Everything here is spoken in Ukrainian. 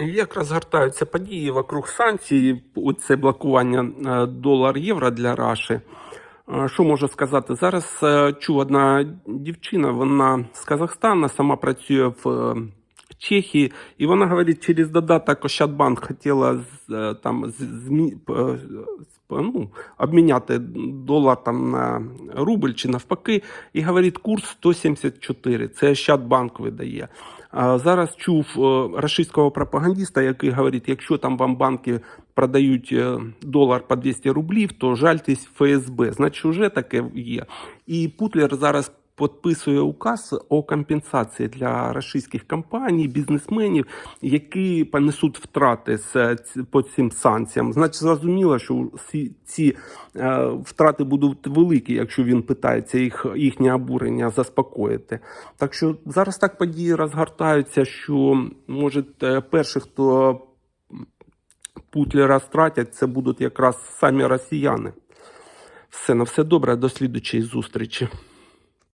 Як розгортаються події вокруг санкцій, це блокування е, долар-євро для Раші. Е, Що можу сказати? Зараз е, чув одна дівчина, вона з Казахстана, сама працює в Чехії, і вона говорить, через додаток Ощадбанк хотіла е, там з- ну, обміняти долар там на рубль чи навпаки, і говорить, курс 174. Це Ощадбанк видає. Зараз чув рашистського пропагандиста, який говорить, якщо там вам банки продають долар по 200 рублів, то жальтесь ФСБ. Значить, вже таке є. І Путлер зараз підписує указ о компенсації для російських компаній, бізнесменів, які понесуть втрати по цим санкціям. Значить, зрозуміло, що ці, е, втрати будуть великі, якщо він питається їх їхнє обурення заспокоїти. Так що зараз так події розгортаються, що може е, перші, хто Путлера стратять, це будуть якраз самі росіяни. Все на все добре, до слідучої зустрічі.